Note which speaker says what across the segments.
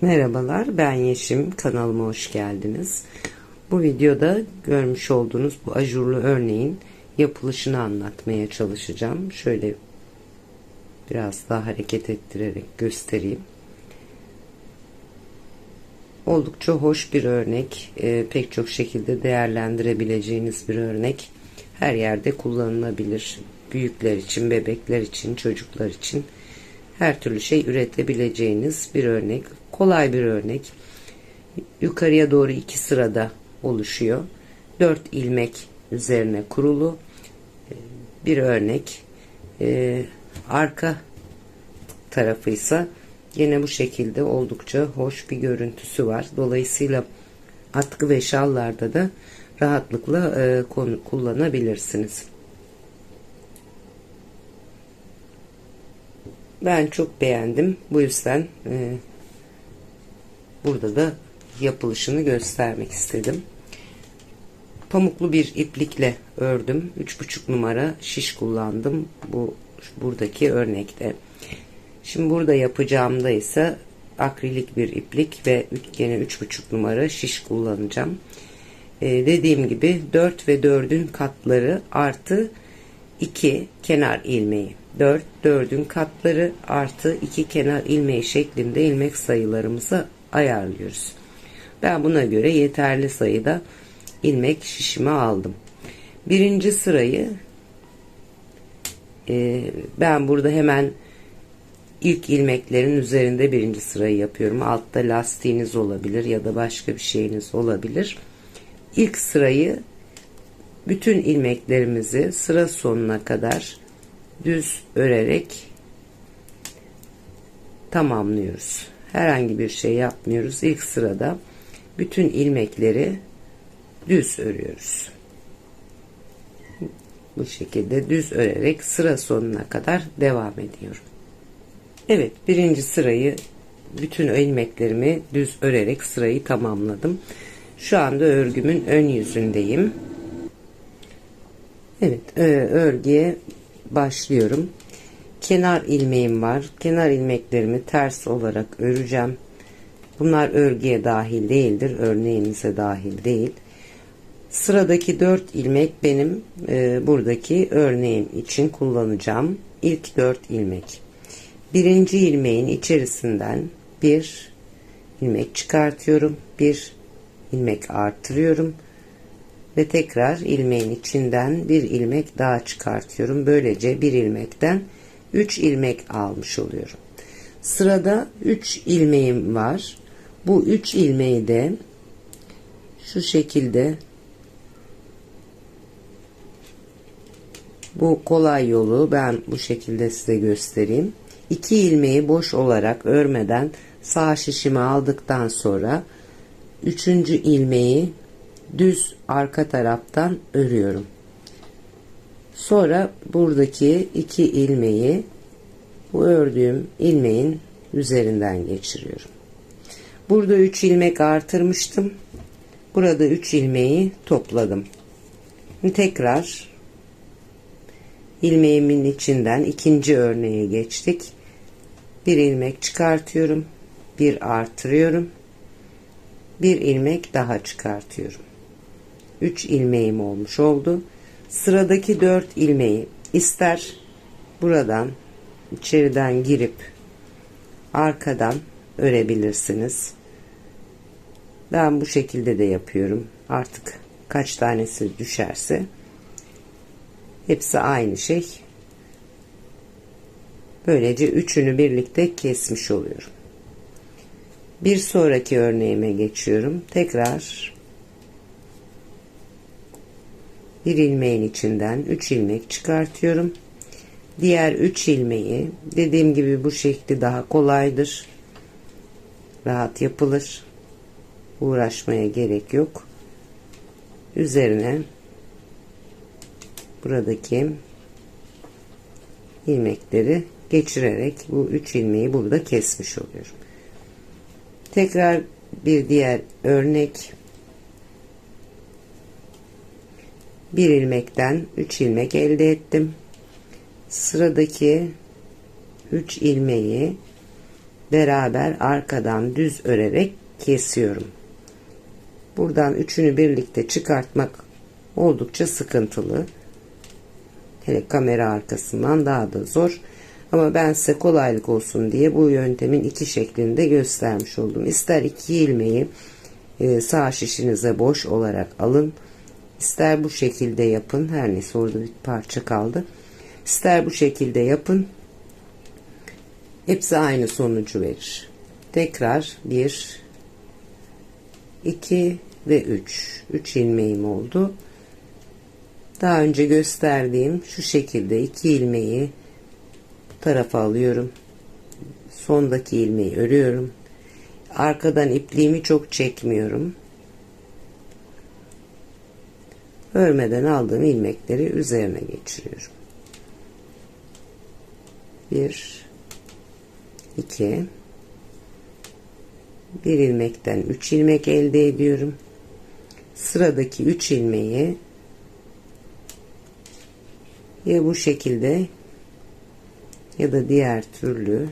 Speaker 1: Merhabalar ben Yeşim kanalıma hoş geldiniz. Bu videoda görmüş olduğunuz bu ajurlu örneğin yapılışını anlatmaya çalışacağım. Şöyle biraz daha hareket ettirerek göstereyim. Oldukça hoş bir örnek. E, pek çok şekilde değerlendirebileceğiniz bir örnek. Her yerde kullanılabilir. Büyükler için, bebekler için, çocuklar için her türlü şey üretebileceğiniz bir örnek. Kolay bir örnek. Yukarıya doğru iki sırada oluşuyor. Dört ilmek üzerine kurulu bir örnek. Ee, arka tarafıysa yine bu şekilde oldukça hoş bir görüntüsü var. Dolayısıyla atkı ve şallarda da rahatlıkla e, kullanabilirsiniz. Ben çok beğendim. Bu yüzden e, burada da yapılışını göstermek istedim. Pamuklu bir iplikle ördüm. 3,5 numara şiş kullandım. Bu buradaki örnekte. Şimdi burada yapacağımda ise akrilik bir iplik ve gene 3,5 numara şiş kullanacağım. Ee, dediğim gibi 4 ve 4'ün katları artı 2 kenar ilmeği. 4, 4'ün katları artı 2 kenar ilmeği şeklinde ilmek sayılarımızı ayarlıyoruz. Ben buna göre yeterli sayıda ilmek şişimi aldım. Birinci sırayı e, ben burada hemen ilk ilmeklerin üzerinde birinci sırayı yapıyorum. Altta lastiğiniz olabilir ya da başka bir şeyiniz olabilir. İlk sırayı bütün ilmeklerimizi sıra sonuna kadar düz örerek tamamlıyoruz. Herhangi bir şey yapmıyoruz. İlk sırada bütün ilmekleri düz örüyoruz. Bu şekilde düz örerek sıra sonuna kadar devam ediyorum. Evet birinci sırayı bütün ilmeklerimi düz örerek sırayı tamamladım. Şu anda örgümün ön yüzündeyim. Evet e, örgüye başlıyorum. Kenar ilmeğim var. Kenar ilmeklerimi ters olarak öreceğim. Bunlar örgüye dahil değildir. Örneğimize dahil değil. Sıradaki 4 ilmek benim e, buradaki örneğim için kullanacağım. İlk 4 ilmek. Birinci ilmeğin içerisinden bir ilmek çıkartıyorum. Bir ilmek artırıyorum ve tekrar ilmeğin içinden bir ilmek daha çıkartıyorum. Böylece bir ilmekten 3 ilmek almış oluyorum. Sırada 3 ilmeğim var. Bu 3 ilmeği de şu şekilde bu kolay yolu ben bu şekilde size göstereyim. 2 ilmeği boş olarak örmeden sağ şişimi aldıktan sonra 3. ilmeği düz arka taraftan örüyorum. Sonra buradaki iki ilmeği bu ördüğüm ilmeğin üzerinden geçiriyorum. Burada 3 ilmek artırmıştım. Burada 3 ilmeği topladım. Tekrar ilmeğimin içinden ikinci örneğe geçtik. Bir ilmek çıkartıyorum. Bir artırıyorum. Bir ilmek daha çıkartıyorum. 3 ilmeğim olmuş oldu. Sıradaki 4 ilmeği ister buradan içeriden girip arkadan örebilirsiniz. Ben bu şekilde de yapıyorum. Artık kaç tanesi düşerse hepsi aynı şey. Böylece üçünü birlikte kesmiş oluyorum. Bir sonraki örneğime geçiyorum. Tekrar bir ilmeğin içinden 3 ilmek çıkartıyorum. Diğer 3 ilmeği dediğim gibi bu şekli daha kolaydır. Rahat yapılır. Uğraşmaya gerek yok. Üzerine buradaki ilmekleri geçirerek bu 3 ilmeği burada kesmiş oluyorum. Tekrar bir diğer örnek bir ilmekten 3 ilmek elde ettim. Sıradaki 3 ilmeği beraber arkadan düz örerek kesiyorum. Buradan üçünü birlikte çıkartmak oldukça sıkıntılı. Hele kamera arkasından daha da zor. Ama ben size kolaylık olsun diye bu yöntemin iki şeklinde göstermiş oldum. İster iki ilmeği e, sağ şişinize boş olarak alın. İster bu şekilde yapın. Her neyse orada bir parça kaldı. İster bu şekilde yapın. Hepsi aynı sonucu verir. Tekrar 1 2 ve 3. 3 ilmeğim oldu. Daha önce gösterdiğim şu şekilde iki ilmeği bu tarafa alıyorum. Sondaki ilmeği örüyorum. Arkadan ipliğimi çok çekmiyorum. Örmeden aldığım ilmekleri üzerine geçiriyorum. 1 2 bir ilmekten 3 ilmek elde ediyorum. Sıradaki 3 ilmeği ya bu şekilde ya da diğer türlü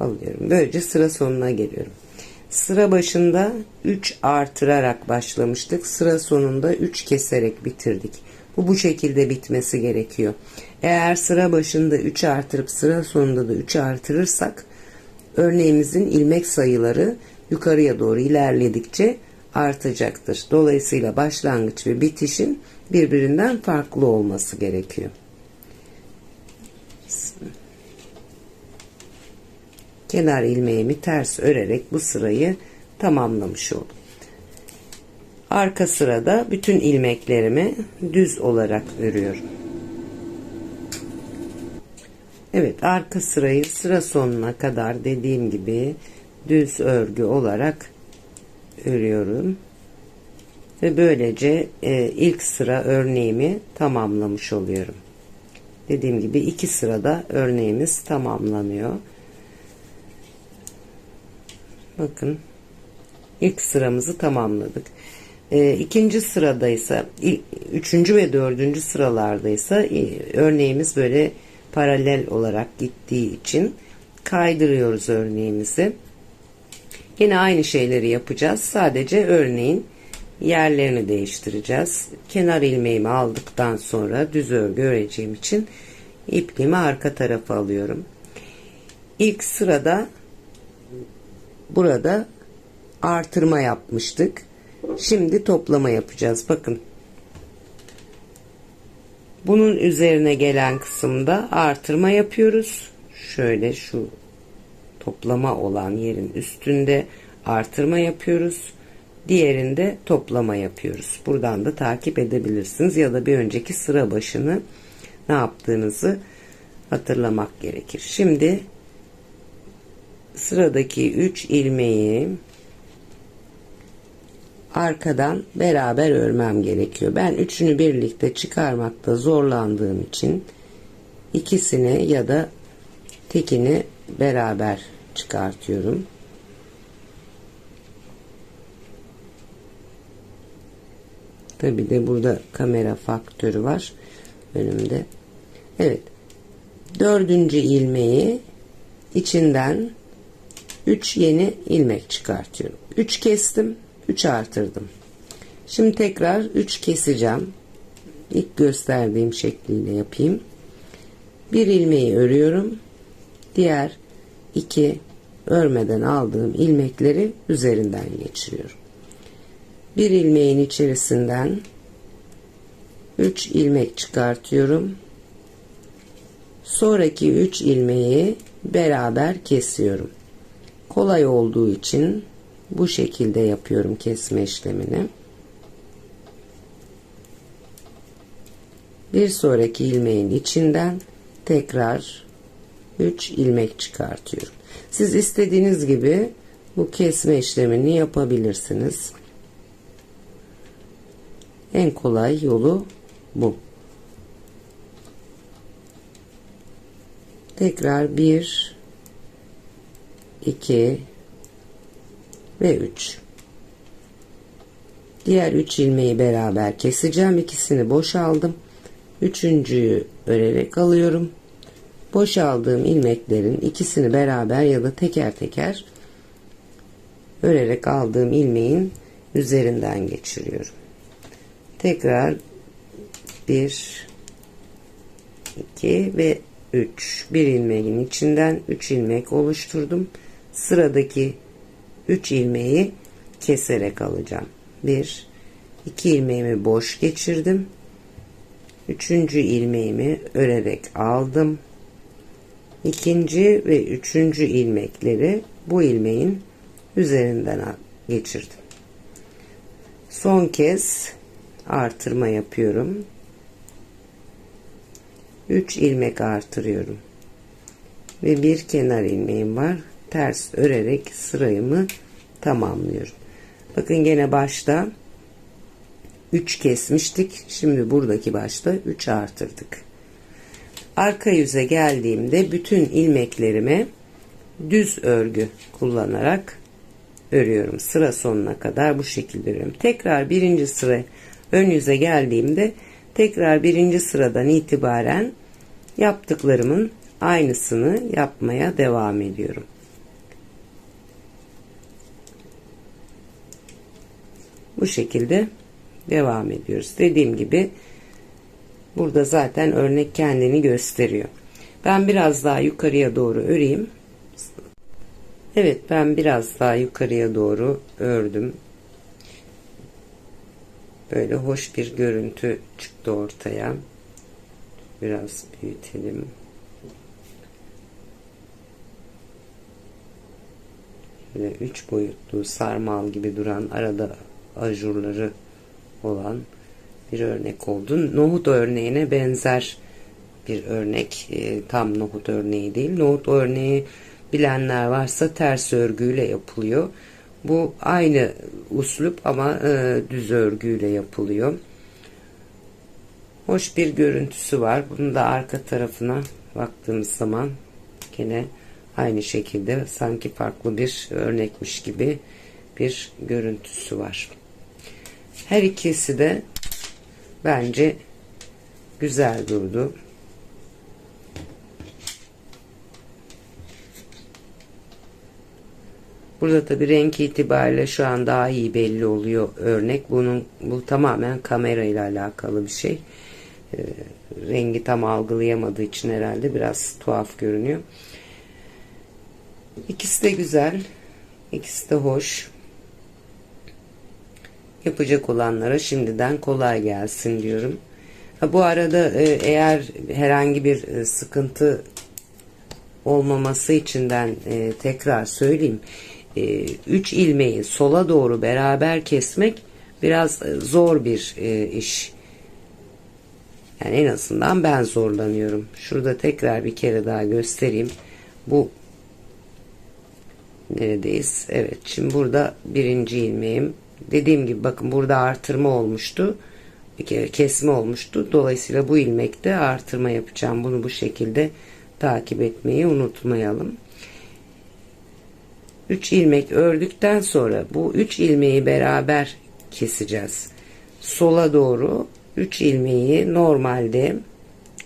Speaker 1: alıyorum. Böylece sıra sonuna geliyorum. Sıra başında 3 artırarak başlamıştık. Sıra sonunda 3 keserek bitirdik. Bu bu şekilde bitmesi gerekiyor. Eğer sıra başında 3 artırıp sıra sonunda da 3 artırırsak örneğimizin ilmek sayıları yukarıya doğru ilerledikçe artacaktır. Dolayısıyla başlangıç ve bitişin birbirinden farklı olması gerekiyor. Kenar ilmeğimi ters örerek bu sırayı tamamlamış oldum. Arka sırada bütün ilmeklerimi düz olarak örüyorum. Evet arka sırayı sıra sonuna kadar dediğim gibi düz örgü olarak örüyorum. Ve böylece e, ilk sıra örneğimi tamamlamış oluyorum. Dediğim gibi iki sırada örneğimiz tamamlanıyor. Bakın ilk sıramızı tamamladık. E, ikinci sıradaysa, üçüncü ve dördüncü sıralardaysa e, örneğimiz böyle paralel olarak gittiği için kaydırıyoruz örneğimizi. Yine aynı şeyleri yapacağız. Sadece örneğin yerlerini değiştireceğiz. Kenar ilmeğimi aldıktan sonra düz örgü öreceğim için ipliğimi arka tarafa alıyorum. İlk sırada burada artırma yapmıştık. Şimdi toplama yapacağız. Bakın. Bunun üzerine gelen kısımda artırma yapıyoruz. Şöyle şu toplama olan yerin üstünde artırma yapıyoruz. Diğerinde toplama yapıyoruz. Buradan da takip edebilirsiniz ya da bir önceki sıra başını ne yaptığınızı hatırlamak gerekir. Şimdi sıradaki 3 ilmeği arkadan beraber örmem gerekiyor. Ben üçünü birlikte çıkarmakta zorlandığım için ikisini ya da tekini beraber çıkartıyorum. Tabi de burada kamera faktörü var önümde. Evet. Dördüncü ilmeği içinden 3 yeni ilmek çıkartıyorum. 3 kestim. 3 artırdım. Şimdi tekrar 3 keseceğim. İlk gösterdiğim şekliyle yapayım. Bir ilmeği örüyorum. Diğer iki örmeden aldığım ilmekleri üzerinden geçiriyorum. Bir ilmeğin içerisinden 3 ilmek çıkartıyorum. Sonraki 3 ilmeği beraber kesiyorum. Kolay olduğu için bu şekilde yapıyorum kesme işlemini. Bir sonraki ilmeğin içinden tekrar 3 ilmek çıkartıyorum. Siz istediğiniz gibi bu kesme işlemini yapabilirsiniz. En kolay yolu bu. Tekrar 1 2 ve 3. Diğer 3 ilmeği beraber keseceğim. İkisini boşaldım. Üçüncüyü örerek alıyorum. Boşaldığım ilmeklerin ikisini beraber ya da teker teker örerek aldığım ilmeğin üzerinden geçiriyorum. Tekrar 1 2 ve 3 bir ilmeğin içinden 3 ilmek oluşturdum. Sıradaki 3 ilmeği keserek alacağım. 1 2 ilmeğimi boş geçirdim. Üçüncü ilmeğimi örerek aldım. İkinci ve üçüncü ilmekleri bu ilmeğin üzerinden geçirdim. Son kez artırma yapıyorum. 3 ilmek artırıyorum. Ve bir kenar ilmeğim var. Ters örerek sırayımı tamamlıyorum. Bakın gene başta 3 kesmiştik. Şimdi buradaki başta 3 artırdık. Arka yüze geldiğimde bütün ilmeklerimi düz örgü kullanarak örüyorum. Sıra sonuna kadar bu şekilde örüyorum. Tekrar birinci sıra ön yüze geldiğimde tekrar birinci sıradan itibaren yaptıklarımın aynısını yapmaya devam ediyorum. Bu şekilde devam ediyoruz. Dediğim gibi burada zaten örnek kendini gösteriyor. Ben biraz daha yukarıya doğru öreyim. Evet ben biraz daha yukarıya doğru ördüm. Böyle hoş bir görüntü çıktı ortaya. Biraz büyütelim. Böyle üç boyutlu sarmal gibi duran arada ajurları olan bir örnek oldu. Nohut örneğine benzer bir örnek. E, tam nohut örneği değil. Nohut örneği bilenler varsa ters örgüyle yapılıyor. Bu aynı uslup ama e, düz örgüyle yapılıyor. Hoş bir görüntüsü var. Bunun da arka tarafına baktığımız zaman gene aynı şekilde sanki farklı bir örnekmiş gibi bir görüntüsü var. Her ikisi de bence güzel durdu. Burada tabi renk itibariyle şu an daha iyi belli oluyor örnek. Bunun bu tamamen kamera ile alakalı bir şey. E, rengi tam algılayamadığı için herhalde biraz tuhaf görünüyor. İkisi de güzel. İkisi de hoş. Yapacak olanlara şimdiden kolay gelsin diyorum. Ha, bu arada e, eğer herhangi bir e, sıkıntı olmaması içinden e, tekrar söyleyeyim. 3 ilmeği sola doğru beraber kesmek biraz zor bir iş. Yani en azından ben zorlanıyorum. Şurada tekrar bir kere daha göstereyim. Bu neredeyiz? Evet şimdi burada birinci ilmeğim dediğim gibi bakın burada artırma olmuştu. Bir kere kesme olmuştu. Dolayısıyla bu ilmekte artırma yapacağım. Bunu bu şekilde takip etmeyi unutmayalım. 3 ilmek ördükten sonra bu 3 ilmeği beraber keseceğiz. Sola doğru 3 ilmeği normalde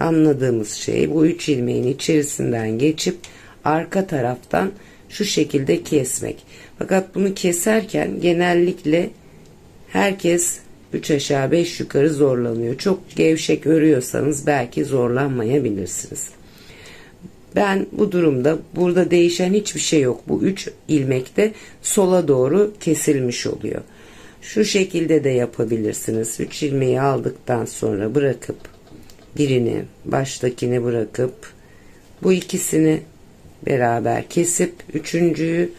Speaker 1: anladığımız şey bu 3 ilmeğin içerisinden geçip arka taraftan şu şekilde kesmek. Fakat bunu keserken genellikle herkes 3 aşağı 5 yukarı zorlanıyor. Çok gevşek örüyorsanız belki zorlanmayabilirsiniz. Ben bu durumda burada değişen hiçbir şey yok. Bu 3 ilmekte sola doğru kesilmiş oluyor. Şu şekilde de yapabilirsiniz. 3 ilmeği aldıktan sonra bırakıp birini baştakini bırakıp bu ikisini beraber kesip üçüncüyü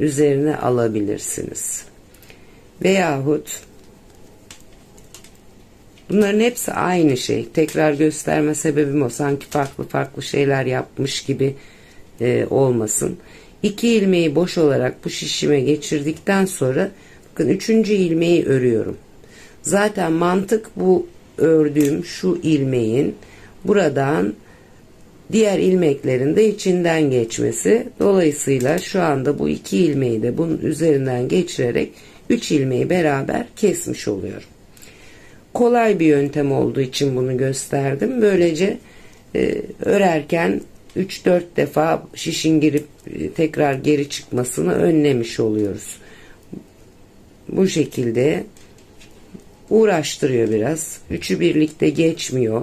Speaker 1: üzerine alabilirsiniz. Veyahut bunların hepsi aynı şey. Tekrar gösterme sebebim o. Sanki farklı farklı şeyler yapmış gibi e, olmasın. İki ilmeği boş olarak bu şişime geçirdikten sonra bakın üçüncü ilmeği örüyorum. Zaten mantık bu ördüğüm şu ilmeğin buradan diğer ilmeklerin de içinden geçmesi. Dolayısıyla şu anda bu iki ilmeği de bunun üzerinden geçirerek 3 ilmeği beraber kesmiş oluyorum. Kolay bir yöntem olduğu için bunu gösterdim. Böylece e, örerken 3-4 defa şişin girip e, tekrar geri çıkmasını önlemiş oluyoruz. Bu şekilde uğraştırıyor biraz. Üçü birlikte geçmiyor.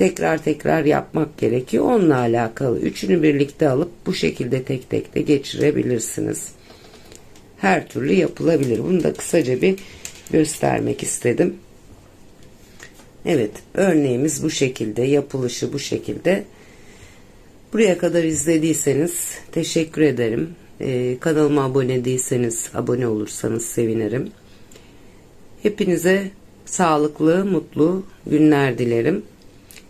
Speaker 1: Tekrar tekrar yapmak gerekiyor. Onunla alakalı. Üçünü birlikte alıp bu şekilde tek tek de geçirebilirsiniz. Her türlü yapılabilir. Bunu da kısaca bir göstermek istedim. Evet örneğimiz bu şekilde. Yapılışı bu şekilde. Buraya kadar izlediyseniz teşekkür ederim. Ee, kanalıma abone değilseniz abone olursanız sevinirim. Hepinize sağlıklı, mutlu günler dilerim.